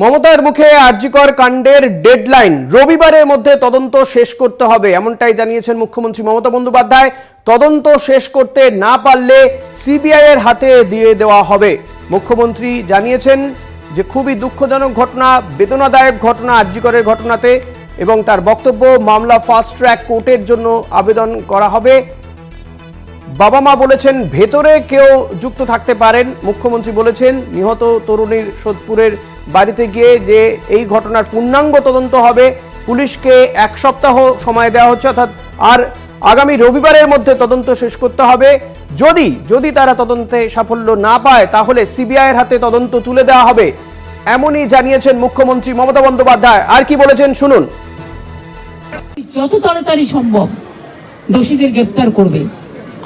মমতার মুখে আরজিকর কাণ্ডের ডেডলাইন। রবিবারের মধ্যে তদন্ত শেষ করতে হবে, এমনটাই জানিয়েছেন মুখ্যমন্ত্রী মমতা বন্দ্যোপাধ্যায়। তদন্ত শেষ করতে না পারলে সিবিআই এর হাতে দিয়ে দেওয়া হবে। মুখ্যমন্ত্রী জানিয়েছেন যে, খুবই দুঃখজনক ঘটনা, বেদনাদায়ক ঘটনা আরজিকরের ঘটনাতে এবং তার বক্তব্য মামলা ফাস্ট ট্র্যাক কোর্টের জন্য আবেদন করা হবে। বাবা মা বলেছেন, ভেতরে কেউ যুক্ত থাকতে পারেন। মুখ্যমন্ত্রী বলেছেন, নিহত তরুণীর সোদপুরের বাড়িতে গিয়ে যে এই ঘটনার পূর্ণাঙ্গ তদন্ত হবে, পুলিশকে এক সপ্তাহ সময় দেওয়া হচ্ছে, অর্থাৎ আর আগামী রবিবারের মধ্যে তদন্ত শেষ করতে হবে। যদি যদি তারা তদন্তে সাফল্য না পায়, তাহলে সিবিআইয়ের হাতে তদন্ত তুলে দেওয়া হবে। এমনই জানিয়েছেন মুখ্যমন্ত্রী মমতা বন্দ্যোপাধ্যায়। আর কি বলেছেন শুনুন। যত তাড়াতাড়ি সম্ভব দোষীদের গ্রেপ্তার করবে।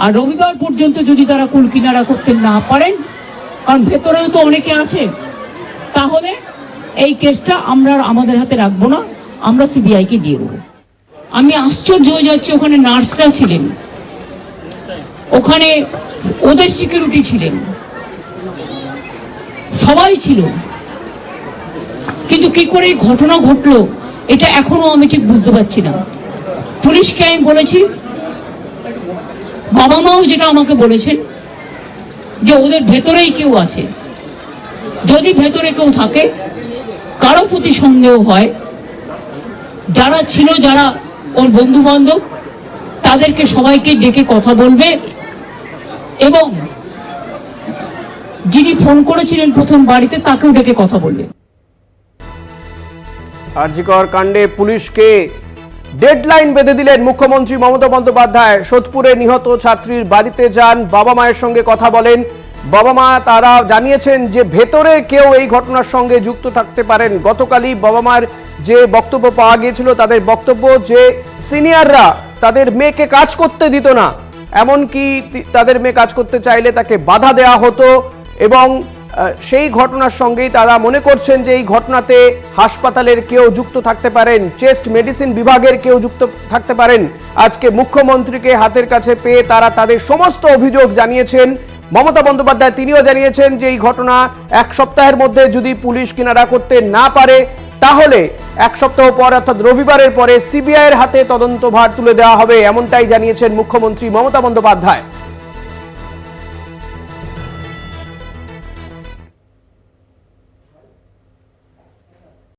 আর রবিবার পর্যন্ত যদি তারা কুল কিনারা করতে না পারেন, কারণ ভেতরেও তো অনেকে আছে তাহলে এই কেসটা আমরা আমাদের হাতে রাখব না, আমরা সিবিআইকে দিয়ে দেবো। আমি আশ্চর্য হয়ে যাচ্ছি, ওখানে নার্সরা ছিলেন। ওখানে ওদের সিকিউরিটি ছিলেন। সবাই ছিল। কিন্তু কি করে এই ঘটনা ঘটলো, এটা এখনও আমি ঠিক বুঝতে পারছি না। পুলিশকে আমি বলেছি বাবা মাও যেটা আমাকে বলেছেন, যে ওদের ভেতরেই কেউ আছে। যদি ভেতরে কেউ থাকে, কারও প্রতি সন্দেহ হয়, যারা ছিল যারা ওর বন্ধু বান্ধব তাদেরকে সবাইকে ডেকে কথা বলবে এবং যিনি ফোন করেছিলেন প্রথম বাড়িতে, তাকেও ডেকে কথা বলবে। আরজিকর কাণ্ডে পুলিশকে ডেডলাইন বেঁধে দিলেন মুখ্যমন্ত্রী মমতা বন্দ্যোপাধ্যায়। সোদপুরে নিহত ছাত্রীর বাড়িতে যান, বাবা মায়ের সঙ্গে কথা বলেন। বাবা মা তারা জানিয়েছেন যে ভেতরে কেউ এই ঘটনার সঙ্গে যুক্ত থাকতে পারেন। গতকালই বাবা মার যে বক্তব্য পাওয়া গিয়েছিল, তাদের বক্তব্য যে সিনিয়ররা তাদের মেয়েকে কাজ করতে দিত না, এমনকি তাদের মেয়ে কাজ করতে চাইলে তাকে বাধা দেওয়া হতো এবং সেই ঘটনার সঙ্গেই তারা মনে করছেন যে এই ঘটনাতে হাসপাতালের কেউ যুক্ত থাকতে পারেন, চেস্ট মেডিসিন বিভাগের কেউ যুক্ত থাকতে পারেন। আজকে মুখ্যমন্ত্রীকে হাতের কাছে পেয়ে তারা তাদের সমস্ত অভিযোগ জানিয়েছেন। মমতা বন্দ্যোপাধ্যায় তিনিও জানিয়েছেন যে এই ঘটনা এক সপ্তাহের মধ্যে যদি পুলিশ কিনারা করতে না পারে, তাহলে এক সপ্তাহ পর, অর্থাৎ রবিবারের পরে সিবিআইয়ের হাতে তদন্তভার তুলে দেওয়া হবে, এমনটাই জানিয়েছেন মুখ্যমন্ত্রী মমতা বন্দ্যোপাধ্যায়।